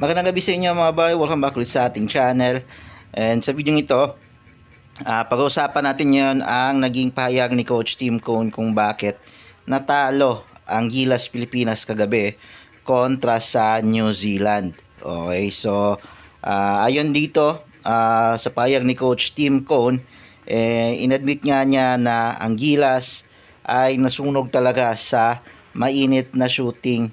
Magandang gabi sa inyo mga boy. Welcome back ulit sa ating channel. And sa video ito, ah pag-uusapan natin yon ang naging pahayag ni Coach Tim Cone kung bakit natalo ang Gilas Pilipinas kagabi kontra sa New Zealand. Okay, so ah, ayon dito ah, sa pahayag ni Coach Tim Cone, eh, inadmit nga niya na ang Gilas ay nasunog talaga sa mainit na shooting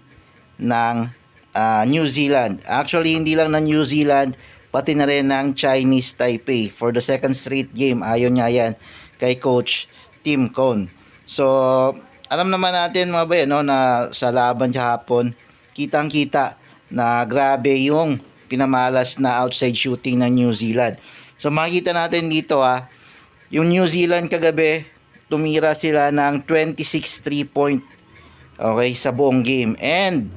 ng ah, New Zealand. Actually, hindi lang ng New Zealand, pati na rin ng Chinese Taipei. For the second straight game, ayon niya yan kay Coach Tim Cone. So, alam naman natin mga bayan, no, na sa laban hapon, kitang-kita na grabe yung pinamalas na outside shooting ng New Zealand. So, makikita natin dito ah, yung New Zealand kagabi, tumira sila ng 26 3-point okay, sa buong game. And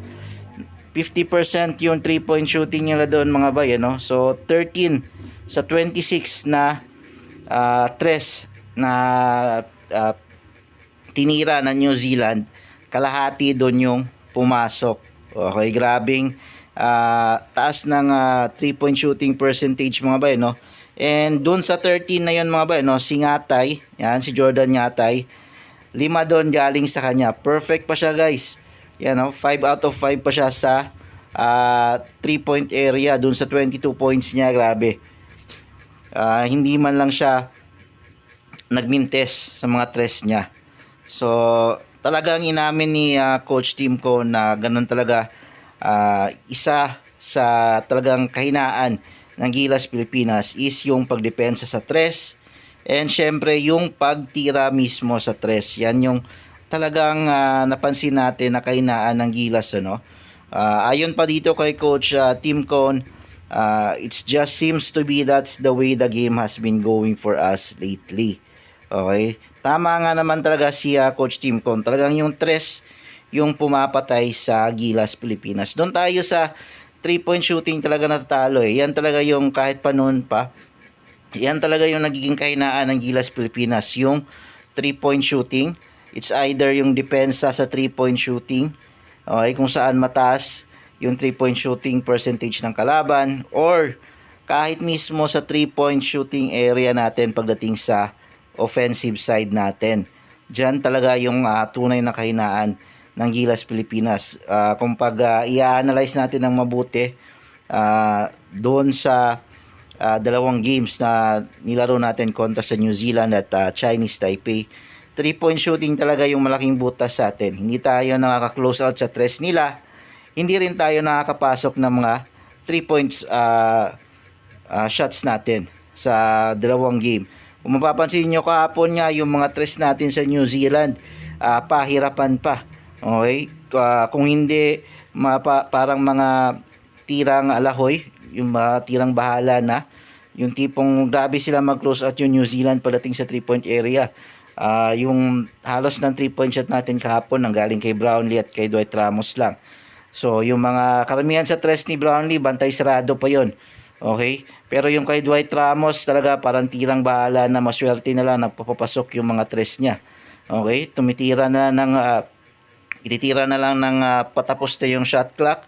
50% yung 3-point shooting nila doon mga bay, no? So 13 sa 26 na uh, tres na ah, tinira ng New Zealand, kalahati doon yung pumasok. Okay, grabing ah, taas ng 3-point shooting percentage mga bay, no? And doon sa 13 na yun mga bay, no? Si Ngatay, yan, si Jordan Ngatay, lima doon galing sa kanya. Perfect pa siya guys. Yan no, 5 out of 5 pa siya sa 3 point area dun sa 22 points niya, grabe. Ah, hindi man lang siya nagmintes sa mga tres niya. So, talagang inamin ni ah, Coach Tim ko na ganun talaga ah, isa sa talagang kahinaan ng Gilas Pilipinas is yung pagdepensa sa tres and syempre yung pagtira mismo sa tres. Yan yung talagang ah, napansin natin na kahinaan ng Gilas ano. Ah, ayon pa dito kay coach ah, Tim Cone, ah, it just seems to be that's the way the game has been going for us lately. Okay? Tama nga naman talaga si ah, coach Tim Cone. Talagang yung tres yung pumapatay sa Gilas Pilipinas. Doon tayo sa 3-point shooting talaga natatalo eh. Yan talaga yung kahit pa noon pa, yan talaga yung nagiging kahinaan ng Gilas Pilipinas. Yung 3-point shooting, it's either yung depensa sa 3-point shooting, okay, kung saan mataas yung 3-point shooting percentage ng kalaban, or kahit mismo sa 3-point shooting area natin pagdating sa offensive side natin. Diyan talaga yung ah, tunay na kahinaan ng Gilas Pilipinas. Ah, kung pag ah, i-analyze natin ng mabuti, ah, doon sa ah, dalawang games na nilaro natin kontra sa New Zealand at ah, Chinese Taipei. 3-point shooting talaga yung malaking butas sa atin. Hindi tayo nakaka-close out sa tres nila. Hindi rin tayo nakakapasok ng mga 3 points ah, ah, shots natin sa dalawang game. Kung mapapansin nyo kahapon nga yung mga tres natin sa New Zealand, ah, pahirapan pa. Okay? Ah, kung hindi, mapa, parang mga tirang alahoy, yung mga tirang bahala na, yung tipong grabe sila mag-close out yung New Zealand pagdating sa 3-point area. Ah, yung halos ng 3-point shot natin kahapon nang galing kay Brownlee at kay Dwight Ramos lang. So, yung mga karamihan sa tres ni Brownlee, bantay sarado pa yon Okay? Pero yung kay Dwight Ramos, talaga parang tirang bahala na maswerte na lang nagpapapasok yung mga tres niya. Okay? Tumitira na ng, ah, ititira na lang ng ah, patapos na yung shot clock.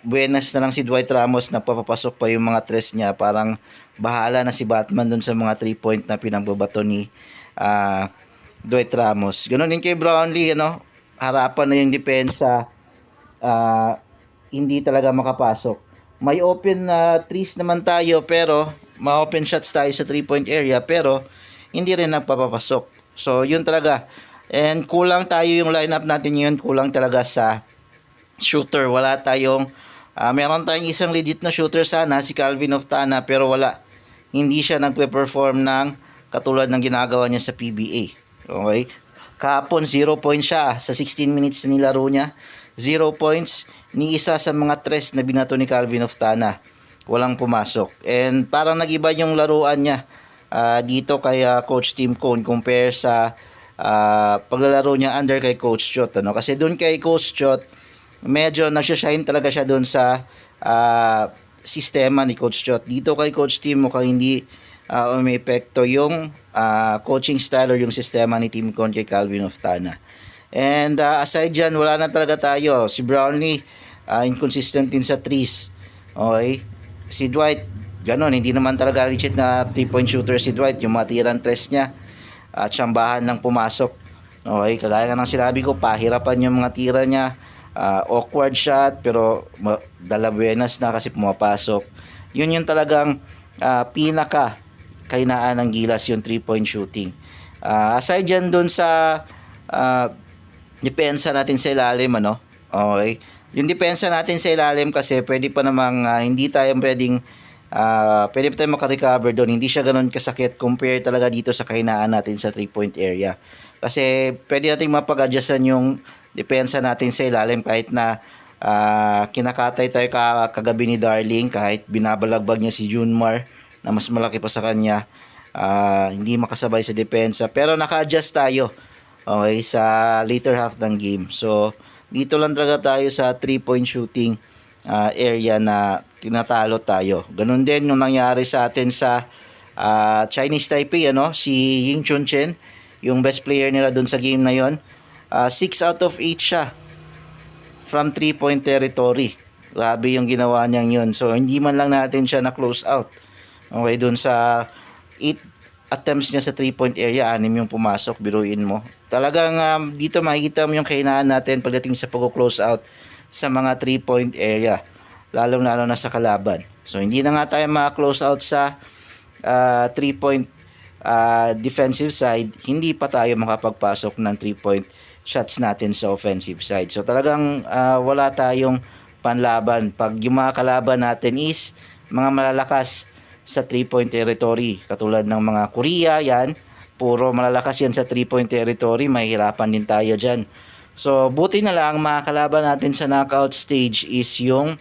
Buenas na lang si Dwight Ramos na papapasok pa yung mga tres niya. Parang bahala na si Batman dun sa mga 3 point na pinagbabato ni ah, Dwight Ramos. Ganun din kay Brownlee, ano? Harapan na yung depensa. ah, hindi talaga makapasok. May open na threes naman tayo pero ma-open shots tayo sa 3-point area pero hindi rin nagpapapasok. So, yun talaga. And kulang tayo yung lineup natin yun. Kulang talaga sa shooter. Wala tayong ah, meron tayong isang legit na shooter sana si Calvin Oftana pero wala. Hindi siya nagpe-perform ng katulad ng ginagawa niya sa PBA. Okay? Kahapon 0 points siya sa 16 minutes na nilaro niya. 0 points ni isa sa mga tres na binato ni Calvin Oftana. Walang pumasok. And parang nagiba yung laruan niya ah, dito kay ah, Coach Tim Cone compare sa ah, paglalaro niya under kay Coach Chot. Ano? Kasi doon kay Coach Chot, medyo nagsashine talaga siya doon sa ah, sistema ni Coach Chot. Dito kay Coach Tim mukhang hindi uh, umepekto yung ah, coaching style or yung sistema ni Tim Con kay Calvin Oftana. And ah, aside dyan, wala na talaga tayo. Si Brownlee, ah, inconsistent din sa threes. Okay? Si Dwight, ganun, hindi naman talaga legit na 3-point shooter si Dwight. Yung matirang tres niya, at tsambahan ng pumasok. Okay, kagaya nga ng sinabi ko, pahirapan yung mga tira niya. Ah, awkward shot, pero dalabuenas na kasi pumapasok. Yun yung talagang ah, pinaka kainaan ng Gilas, yung 3-point shooting. Ah, aside dyan dun sa ah, depensa natin sa ilalim, ano? Okay. Yung depensa natin sa ilalim kasi pwede pa namang ah, hindi tayo pwedeng ah, pwede pa tayo makarecover doon. Hindi siya ganun kasakit compare talaga dito sa kahinaan natin sa 3-point area. Kasi pwede nating mapag-adjustan yung depensa natin sa ilalim kahit na ah, kinakatay tayo ka, kagabi ni Darling kahit binabalagbag niya si Junmar na mas malaki pa sa kanya. ah, hindi makasabay sa depensa pero naka-adjust tayo okay sa later half ng game. So dito lang talaga tayo sa 3-point shooting ah, area na tinatalo tayo. Ganun din yung nangyari sa atin sa ah, Chinese Taipei ano, si Ying Chun Chen, yung best player nila doon sa game na yon. 6 out of 8 siya from 3-point territory. Grabe yung ginawa niyang yun. So, hindi man lang natin siya na-close out. Okay, dun sa 8 attempts niya sa 3-point area, anim yung pumasok, biruin mo. Talagang um, dito makikita mo yung kahinaan natin pagdating sa pag-close out sa mga 3-point area. Lalong-lalo na sa kalaban. So, hindi na nga tayo maka-close out sa uh, 3-point uh, defensive side, hindi pa tayo makapagpasok ng 3-point shots natin sa offensive side. So talagang ah, wala tayong panlaban. Pag yung mga kalaban natin is mga malalakas sa 3-point territory. Katulad ng mga Korea, yan. Puro malalakas yan sa 3-point territory. Mahirapan din tayo dyan. So, buti na lang, mga kalaban natin sa knockout stage is yung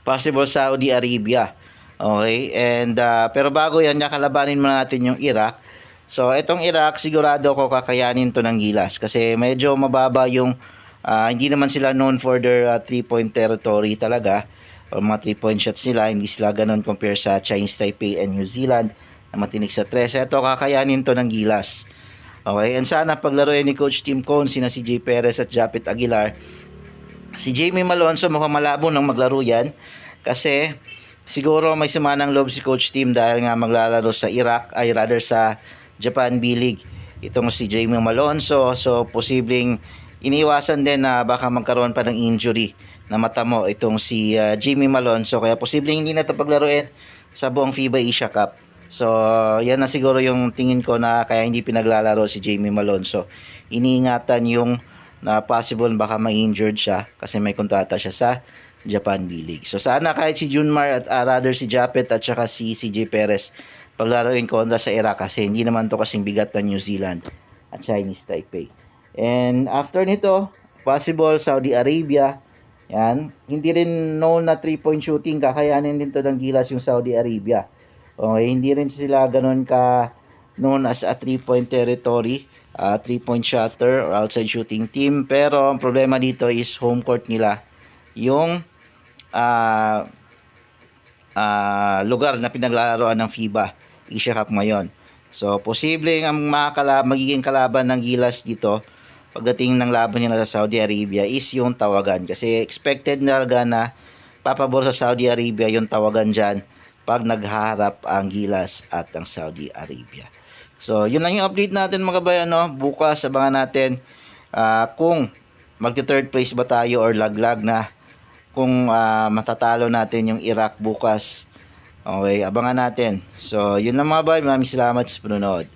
possible Saudi Arabia. Okay? And, ah, pero bago yan, nakalabanin muna natin yung Iraq. So, itong Iraq, sigurado ko kakayanin to ng Gilas. Kasi medyo mababa yung, ah, hindi naman sila known for their 3-point territory talaga. O mga 3-point shots nila, hindi sila ganun compare sa Chinese Taipei and New Zealand na matinik sa 3. Ito, kakayanin to ng Gilas. Okay, and sana paglaruin ni Coach Tim Cone, sina si Jay Perez at Japit Aguilar, si Jamie Malonzo mukhang malabo nang maglaro yan kasi siguro may sumanang loob si Coach Tim dahil nga maglalaro sa Iraq ay rather sa Japan B-League itong si Jamie Malonzo so posibleng iniwasan din na baka magkaroon pa ng injury na mata mo itong si uh, Jamie Malonzo kaya posibleng hindi na ito paglaruin sa buong FIBA Asia Cup so yan na siguro yung tingin ko na kaya hindi pinaglalaro si Jamie Malonzo iniingatan yung na possible baka ma-injured siya kasi may kontrata siya sa Japan B-League. So sana kahit si Junmar at uh, rather si Japet at saka si CJ Perez paglaruin kontra sa Iraq kasi hindi naman to kasing bigat ng New Zealand at Chinese Taipei. And after nito, possible Saudi Arabia. Yan. Hindi rin known na 3-point shooting. Kakayanin din to ng gilas yung Saudi Arabia. Okay, hindi rin sila ganun ka known as a 3-point territory. Uh, 3-point shotter or outside shooting team. Pero ang problema dito is home court nila. Yung ah ah, lugar na pinaglalaroan ng FIBA Asia Cup ngayon. So, posibleng ang mga magiging kalaban ng Gilas dito pagdating ng laban nila sa Saudi Arabia is yung tawagan. Kasi expected na talaga na papabor sa Saudi Arabia yung tawagan dyan pag naghaharap ang Gilas at ang Saudi Arabia. So, yun lang yung update natin mga bayan. No? Bukas, abangan natin ah, kung magti-third place ba tayo or laglag na kung ah, matatalo natin yung Iraq bukas. Okay, abangan natin. So, yun lang mga bay. Maraming salamat sa panonood.